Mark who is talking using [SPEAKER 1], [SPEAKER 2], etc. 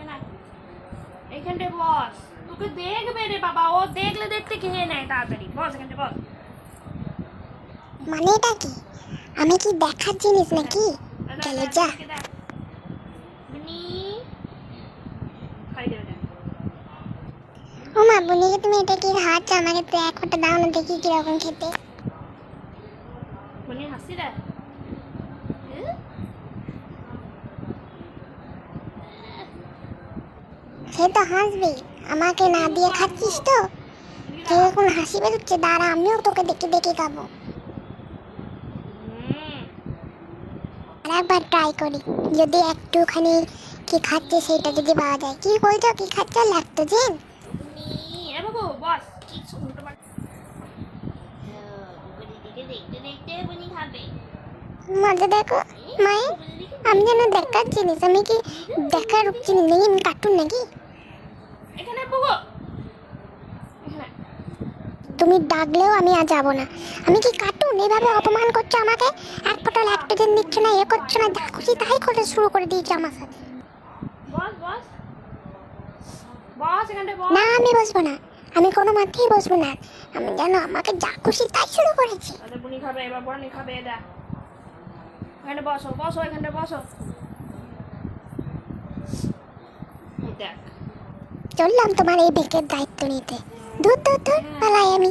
[SPEAKER 1] এখানে আয়। এইখানটায় বস। তোকে দেখবে রে বাবা ও দেখলে দেখতে খেয়ে নেয় তাড়াতাড়ি। বস এখানটায় বস।
[SPEAKER 2] মানে এটা কি? আমি কি দেখার জিনিস নাকি? চলে যা।
[SPEAKER 1] বুনি
[SPEAKER 2] ও মা বুনিকে তুমি এটা কি খাওয়াচ্ছ আমাকে তো এক ফোঁটা দাও না দেখি কীরকম খেতে।
[SPEAKER 1] বুনি হাসি দেয়
[SPEAKER 2] সে তো হাসবি। আমাকে না দিয়ে খাচ্ছিস তো? এখন হাসি বেরোচ্ছে দাঁড়া আমিও তোকে দেখে দেখে খাব। আর একবার ট্রাই করি। যদি একটুখানি কি খাচ্ছে সেটা যদি পাওয়া যায়। কি বলছো কি খাচ্ছে? লাগতো
[SPEAKER 1] খাবে।
[SPEAKER 2] মজা দেখো মায়ে আমি যেন দেখার জিনিস আমি কি দেখার জিনিস নাকি আমি কার্টুন নাকি?
[SPEAKER 1] এখানে
[SPEAKER 2] তুমি ডাকলেও আমি আর যাব না। আমি কি কার্টুন এইভাবে অপমান করছ আমাকে? এক ফোঁটা ল্যাপটপের দিচ্ছ না এ করছ না যা খুশি তাই করে শুরু করে দিয়েছ আমার সাথে। না আমি বসবো না। আমি কোনো মাত্রেই বসবো না। আমি জানো আমাকে যা খুশি তাই শুরু করেছি।
[SPEAKER 1] খাবে এবার খাবে এটা এখানে বসো বসো এখানটা বসো। দেখ।
[SPEAKER 2] চললাম তোমার এই বেকের দায়িত্ব নিতে। দূর দূর দূর, পালাই আমি।